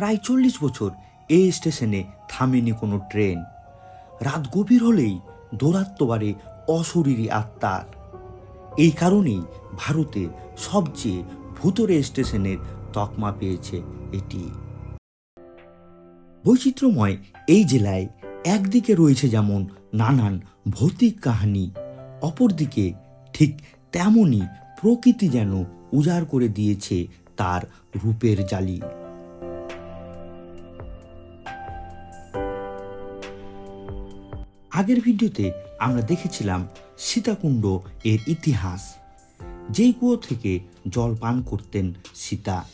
প্রায় চল্লিশ বছর এই স্টেশনে থামেনি কোনো ট্রেন। রাত গভীর হলেই দৌরাত্ম বাড়ে অশরীরী আত্মার। এই কারণেই ভারতের সবচেয়ে ভূতরে স্টেশনের তকমা পেয়েছে এটি। বৈচিত্র্যময় এই জেলায় একদিকে রয়েছে যেমন নানান ভৌতিক কাহিনী, অপরদিকে ঠিক তেমনই প্রকৃতি যেন উজাড় করে দিয়েছে তার রূপের জালি। আগের ভিডিওতে আমরা দেখেছিলাম সীতাকুণ্ড এর ইতিহাস। যেই কুয়ো থেকে জল পান করতেন সীতা।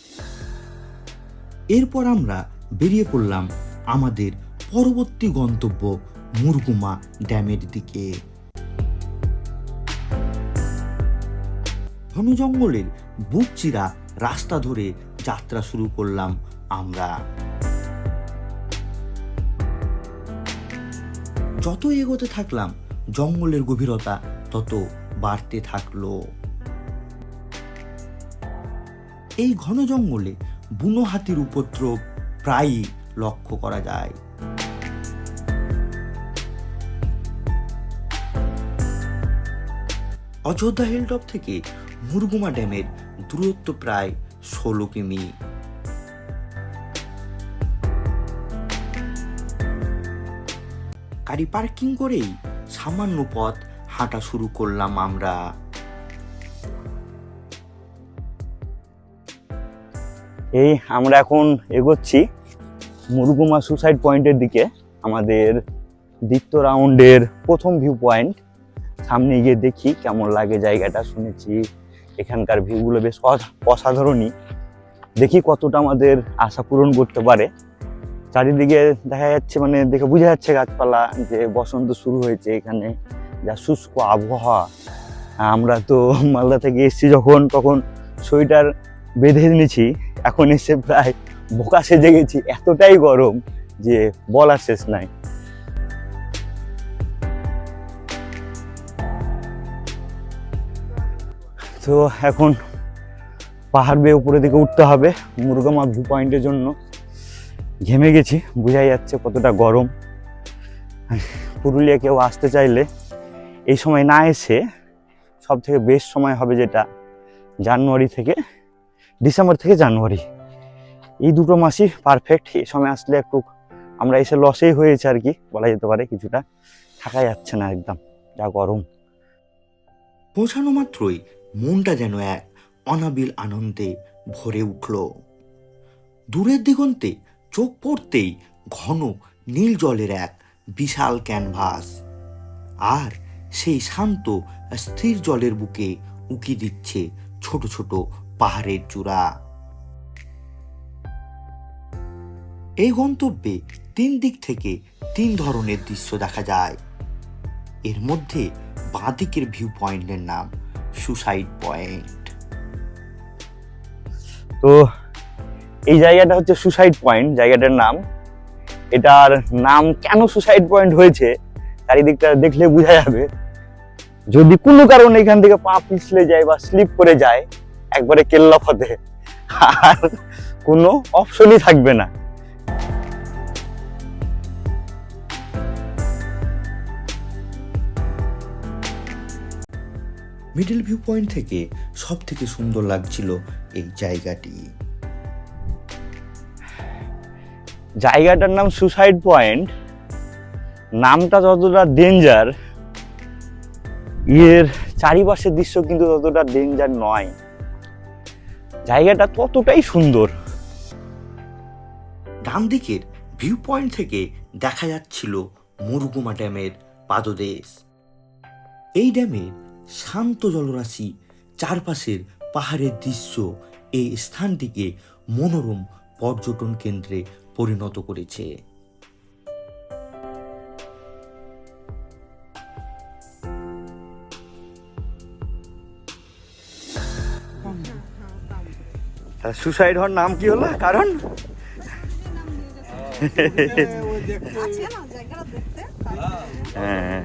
এরপর আমরা বেরিয়ে পড়লাম আমাদের পরবর্তী গন্তব্য মুরগুমা ড্যামের দিকে। ঘন জঙ্গলের বুক চিরা রাস্তা ধরে যাত্রা শুরু করলাম আমরা। যত এগোতে থাকলাম, জঙ্গলের গভীরতা তত বাড়তে থাকল। এই ঘন জঙ্গলে বুনো হাতির উপদ্রব প্রায়ই লক্ষ্য করা যায়। অযোধ্যা হিলটপ থেকে মুরগুমা ড্যামের দূরত্ব প্রায় ষোলো কিমি। গাড়ি পার্কিং করেই সামান্য পথ হাঁটা শুরু করলাম আমরা। এই আমরা এখন এগোচ্ছি মুরগুমা সুসাইড পয়েন্টের দিকে, আমাদের দ্বিতীয় রাউন্ডের প্রথম ভিউ পয়েন্ট সামনে গিয়ে দেখি কেমন লাগে জায়গাটা, শুনেছি এখানকার ভিউগুলো বেশ অস- অসাধারণই দেখি কতটা আমাদের আশা পূরণ করতে পারে। চারিদিকে দেখা যাচ্ছে মানে দেখে বোঝা যাচ্ছে গাছপালা যে বসন্ত শুরু হয়েছে এখানে, যা শুষ্ক আবহাওয়া। আমরা তো মালদা থেকে এসেছি যখন, তখন সোয়েটার বেঁধে নিয়েছি, এখন এসে প্রায় বোকা সেজে গেছি, এতটাই গরম যে বলার শেষ নাই। তো এখন পাহাড় বেয়ে উপরের দিকে উঠতে হবে মুরগামা ভিউ পয়েন্টের জন্য। ঘেমে গেছি, বোঝাই যাচ্ছে কতটা গরম। পুরুলিয়া কেউ আসতে চাইলে এই সময় না এসে সব থেকে বেস্ট সময় হবে যেটা, জানুয়ারি থেকে ডিসেম্বর থেকে জানুয়ারি। এই দুটো মাসই পারফেক্ট এই সময় আসলে একটু আমরা এসে লসেই হয়েছে আর কি, বলা যেতে পারে কিছুটা, থাকা যাচ্ছে না একদম, যা গরম। পৌঁছানো মাত্রই মনটা যেন এক অনাবিল আনন্দে ভরে উঠল। দূরের দিগন্তে চোখ পড়তেই ঘন নীল জলের এক বিশাল ক্যানভাস। আর সেই শান্ত, স্থির জলের বুকে উকি দিচ্ছে ছোট ছোট পাহাড়ের চূড়া। এই গন্তব্যে তিন দিক থেকে তিন ধরনের দৃশ্য দেখা যায়। এর মধ্যে বাঁদিকের ভিউ পয়েন্টের নাম সুসাইড পয়েন্ট তো এই জায়গাটা হচ্ছে সুসাইড পয়েন্ট জায়গাটার নাম। এটার নাম কেন সুসাইড পয়েন্ট হয়েছে, চারিদিকটা দেখলে বোঝা যাবে। যদি কোনো কারণে এখান থেকে পা পিছলে যায় বা স্লিপ করে যায়, একবারে কেল্লা ফতে আর কোনো অপশনই থাকবে না। মিডল ভিউ পয়েন্ট থেকে সব থেকে সুন্দর লাগছিল এই জায়গাটি। জায়গাটার নাম সুসাইড পয়েন্ট, নামটা যতটা ডেঞ্জার এর চারিপাশের দৃশ্য কিন্তু ততটা ডেঞ্জার নয়। জায়গাটা ততটাই সুন্দর। ডান দিকের ভিউ পয়েন্ট থেকে দেখা যাচ্ছিল মুরগুমা ড্যামের পাদদেশ। এই ড্যামের শান্ত জলরাশি চারপাশের পাহাড়ের দৃশ্য এই স্থানটিকে মনোরম পর্যটন কেন্দ্রে পরিণত করেছে। সুসাইড হওয়ার নাম কি হলো? কারণ? হ্যাঁ।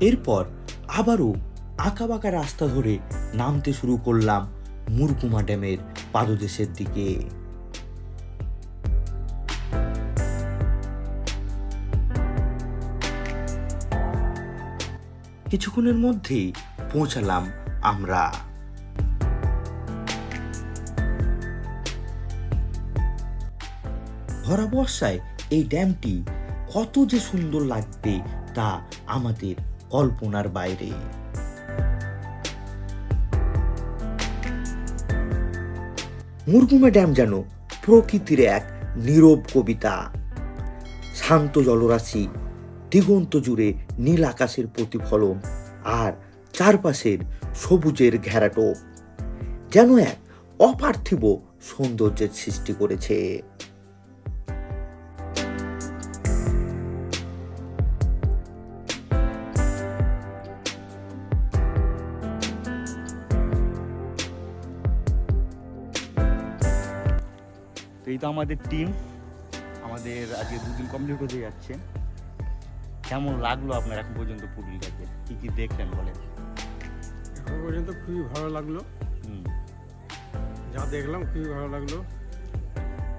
এরপর আবারও আঁকা বাঁকা রাস্তা ধরে নামতে শুরু করলাম মুরকুমা ড্যামের পাদদেশের দিকে। কিছুক্ষণের মধ্যেই পৌঁছালাম আমরা। ভরা বর্ষায় এই ড্যামটি কত যে সুন্দর লাগবে তা আমাদের কল্পনার বাইরে। মুরগুমে ড্যাম যেন প্রকৃতির এক নীরব কবিতা। শান্ত জলরাশি, দিগন্ত জুড়ে নীল আকাশের প্রতিফলন আর চারপাশের সবুজের ঘেরাটো যেন এক অপার্থিব সৌন্দর্যের সৃষ্টি করেছে। এই তো আমাদের টিম আমাদের আজকে দুদিন কমপ্লিট হতে যাচ্ছে। কেমন লাগল আপনার এখন পর্যন্ত পুরুলিয়াতে কি কি দেখলেন বলে এখন পর্যন্ত খুবই ভালো লাগল। হুম। যা দেখলাম খুবই ভালো লাগল।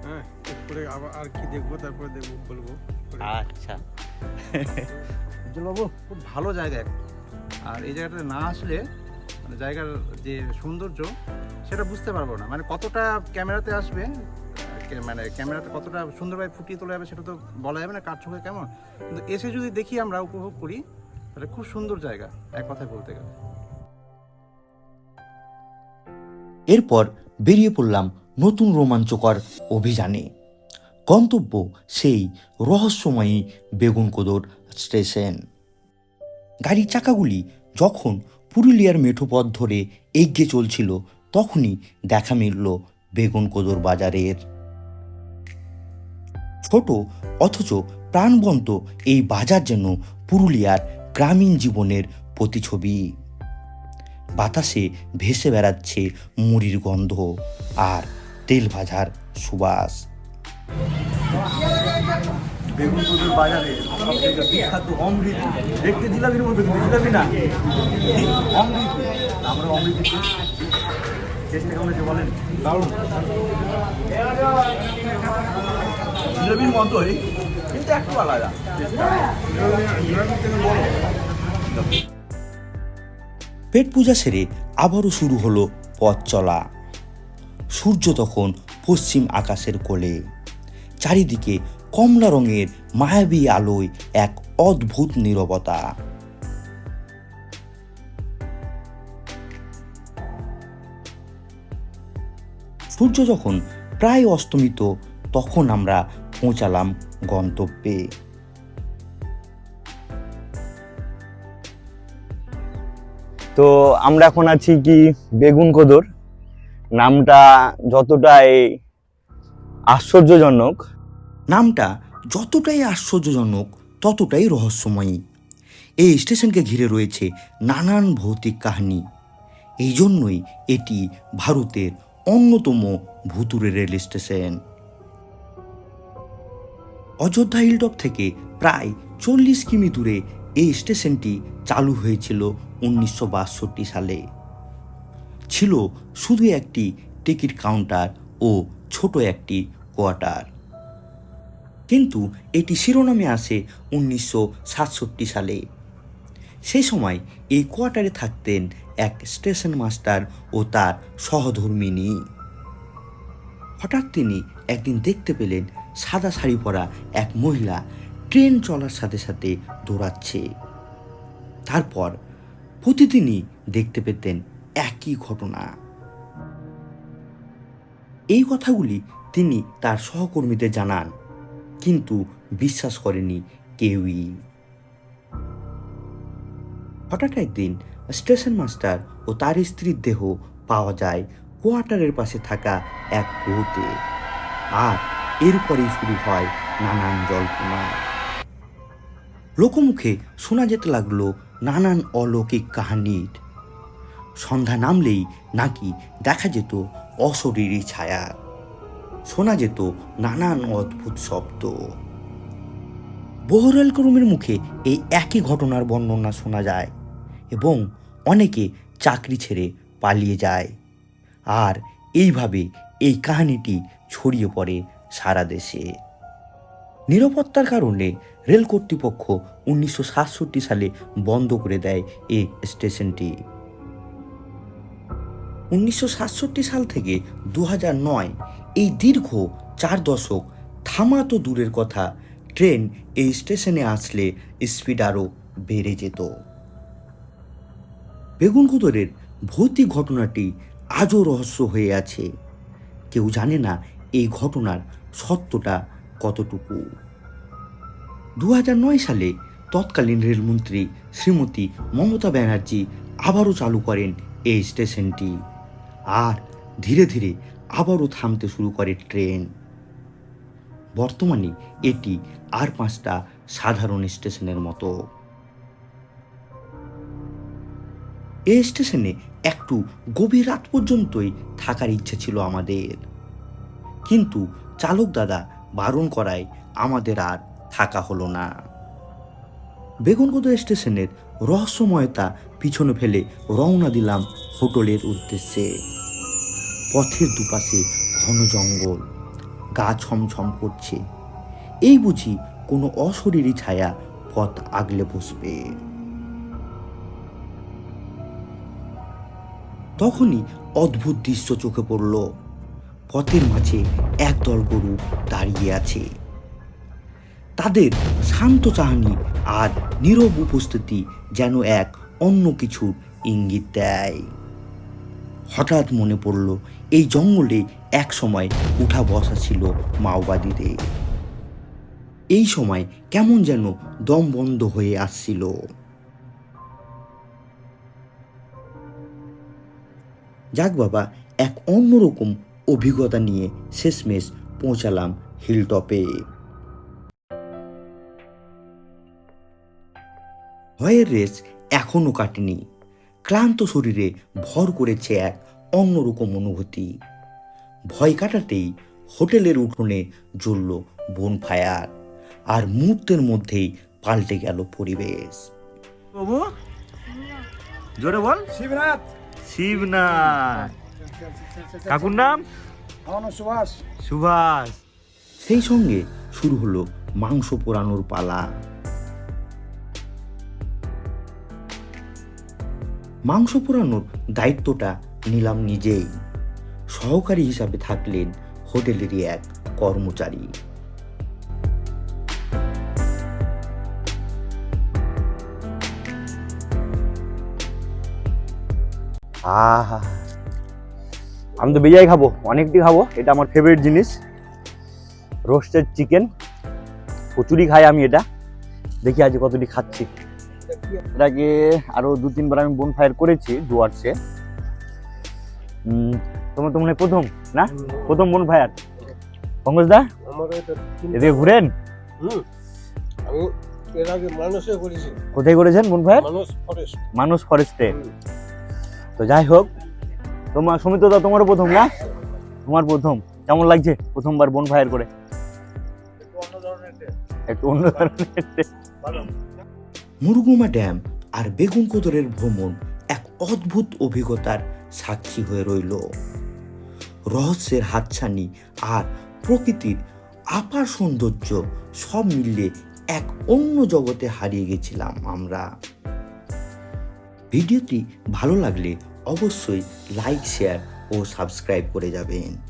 হ্যাঁ এরপরে আবার আর কি দেখব তারপরে দেখব বলব। আচ্ছা। বাবু খুব ভালো জায়গা আর এই জায়গাটাতে না আসলে মানে জায়গার যে সৌন্দর্য সেটা বুঝতে পারব না। মানে কতটা ক্যামেরাতে আসবে মানে ক্যামেরাতে কতটা সুন্দরভাবে ফুটিয়ে তোলা যাবে সেটা তো বলা যাবে না, কার চোখে কেমন। কিন্তু এসে যদি দেখি আমরা, উপভোগ করি, তাহলে খুব সুন্দর জায়গা, এক কথায় বলতে গেলে। এরপর বেরিয়ে পড়লাম নতুন রোমাঞ্চকর অভিযানে। গন্তব্য সেই রহস্যময়ী বেগুনকোদর স্টেশন। গাড়ির চাকাগুলি যখন পুরুলিয়ার মেঠোপথ ধরে এগিয়ে চলছিল, তখনই দেখা মিলল বেগুনকোদর বাজারের ছোট অথচ প্রাণবন্ত এই বাজার যেন পুরুলিয়ার গ্রামীণ জীবনের প্রতিছবি বাতাসে ভেসে বেড়াচ্ছে মুড়ির গন্ধ আর তেল ভাজার সুবাস। বলেন? দারুণ। জিলাপির মতোই, কিন্তু একটু আলাদা। পেট পূজা সেরে আবারও শুরু হলো পথ চলা। সূর্য তখন পশ্চিম আকাশের কোলে। চারিদিকে কমলা রঙের মায়াবী আলোয় এক অদ্ভুত নীরবতা। সূর্য যখন প্রায় অস্তমিত, তখন আমরা পৌঁছালাম গন্তব্যে। তো আমরা এখন আছি কি বেগুন কদর। নামটা যতটাই আশ্চর্যজনক, নামটা যতটাই আশ্চর্যজনক, ততটাই রহস্যময়ী। এই স্টেশনকে ঘিরে রয়েছে নানান ভৌতিক কাহিনী। এই জন্যই এটি ভারতের অন্যতম ভুতুরে রেল স্টেশন অযোধ্যা হিলটপ থেকে প্রায় চল্লিশ কিমি দূরে এই স্টেশনটি চালু হয়েছিল উনিশশো বাষট্টি সালে। ছিল শুধু একটি টিকিট কাউন্টার ও ছোট একটি কোয়ার্টার। কিন্তু এটি শিরোনামে আসে উনিশশো সাতষট্টি সালে। সেই সময় এই কোয়ার্টারে থাকতেন এক স্টেশন মাস্টার ও তার সহধর্মিনী। হঠাৎ তিনি একদিন দেখতে পেলেন সাদা শাড়ি পরা এক মহিলা ট্রেন চলার সাথে সাথে দৌড়াচ্ছে। তারপর প্রতিদিনই দেখতে পেতেন একই ঘটনা। এই কথাগুলি তিনি তার সহকর্মীদের জানান, কিন্তু বিশ্বাস করেনি কেউই। হঠাৎ একদিন স্টেশন মাস্টার ও তার স্ত্রীর দেহ পাওয়া যায় কোয়ার্টারের পাশে থাকা এক কুয়োতে আর এরপরেই শুরু হয় নানান জল্পনা। লোকমুখে শোনা যেতে লাগল নানান অলৌকিক কাহিনীর সন্ধ্যা নামলেই নাকি দেখা যেত অশরীরী ছায়া। শোনা যেত নানান অদ্ভুত শব্দ। বহরাল রেলকর্মীর মুখে এই একই ঘটনার বর্ণনা শোনা যায় এবং অনেকে চাকরি ছেড়ে পালিয়ে যায়। আর এইভাবে এই কাহিনীটি ছড়িয়ে পড়ে সারা দেশে। নিরাপত্তার কারণে রেল কর্তৃপক্ষ উনিশশো সাতষট্টি সালে বন্ধ করে দেয় এই স্টেশনটি। উনিশশো সাতষট্টি সাল থেকে দু এই দীর্ঘ চার দশক থামা তো দূরের কথা, ট্রেন এই স্টেশনে আসলে স্পিড আরও বেড়ে যেত। বেগুনকুদরের ভৌতিক ঘটনাটি আজও রহস্য হয়ে আছে। কেউ জানে না এই ঘটনার সত্যটা কতটুকু? দু সালে তৎকালীন রেলমন্ত্রী শ্রীমতী মমতা ব্যানার্জি আবারও চালু করেন এই স্টেশনটি। আর ধীরে ধীরে আবারও থামতে শুরু করে ট্রেন। বর্তমানে এটি আর পাঁচটা সাধারণ স্টেশনের মতো। এই স্টেশনে একটু গভীর রাত পর্যন্তই থাকার ইচ্ছে ছিল আমাদের। কিন্তু চালক দাদা বারণ করায় আমাদের আর থাকা হলো না। বেগুনগোদা স্টেশনের রহস্যময়তা পিছনে ফেলে রওনা দিলাম হোটেলের উদ্দেশ্যে। পথের দুপাশে ঘন জঙ্গল, গা ছমছম করছে। এই বুঝি কোনো অশরীরী ছায়া পথ আগলে বসবে। তখনই অদ্ভুত দৃশ্য চোখে পড়ল। পথের মাঝে একদল গরু দাঁড়িয়ে আছে। তাদের শান্ত চাহানি আর নীরব উপস্থিতি যেন এক অন্য কিছুর ইঙ্গিত দেয়। হঠাৎ মনে পড়ল, এই জঙ্গলে এক সময় উঠা বসা ছিল মাওবাদীদের। এই সময় কেমন যেন দম বন্ধ হয়ে আসছিল। যাক বাবা, এক অন্যরকম অভিজ্ঞতা নিয়ে শেষমেশ পৌঁছালাম হিলটপে। ভয়ের রেস এখনও কাটেনি। ক্লান্ত শরীরে ভর করেছে এক অন্যরকম অনুভূতি। ভয় কাটাতেই হোটেলের উঠোনে জ্বলল বোন ফায়ার আর মুহূর্তের মধ্যেই পাল্টে গেল পরিবেশ। বাবু? জোরে বল। শিবনাথ! শিবনাথ! কাকুর নাম? সুভাষ। সুভাষ। সেই সঙ্গে শুরু হলো মাংস পোড়ানোর পালা। মাংস পোড়ানোর দায়িত্বটা নিলাম নিজেই। সহকারী হিসাবে থাকলেন হোটেলেরই এক কর্মচারী। আহা। আমি তো বেজাই খাব অনেকটি খাব এটা আমার ফেভারিট জিনিস। রোস্টেড চিকেন প্রচুরই খাই আমি এটা। দেখি আজ কতটি খাচ্ছি। এটাকে আরও দু তিনবার আমি বোন ফায়ার করেছি ডুয়ার্সে তোমার তো মনে প্রথম না? প্রথম বোন ফায়ার পঙ্কজ দা? এদিকে ঘুরেন? কোথায় করেছেন বোন ফায়ার মানুষ ফরেস্টে তো যাই হোক তোমার সমিত দা, তোমারও প্রথম না? তোমার প্রথম। কেমন লাগছে প্রথমবার বোন ফায়ার করে? একটু অন্য ধরনের মুরগুমা ড্যাম আর বেগুন কোদরের ভ্রমণ এক অদ্ভুত অভিজ্ঞতার সাক্ষী হয়ে রইল। রহস্যের হাতছানি আর প্রকৃতির আপার সৌন্দর্য সব মিলিয়ে এক অন্য জগতে হারিয়ে গেছিলাম আমরা। ভিডিওটি ভালো লাগলে অবশ্যই লাইক শেয়ার ও সাবস্ক্রাইব করে যাবেন।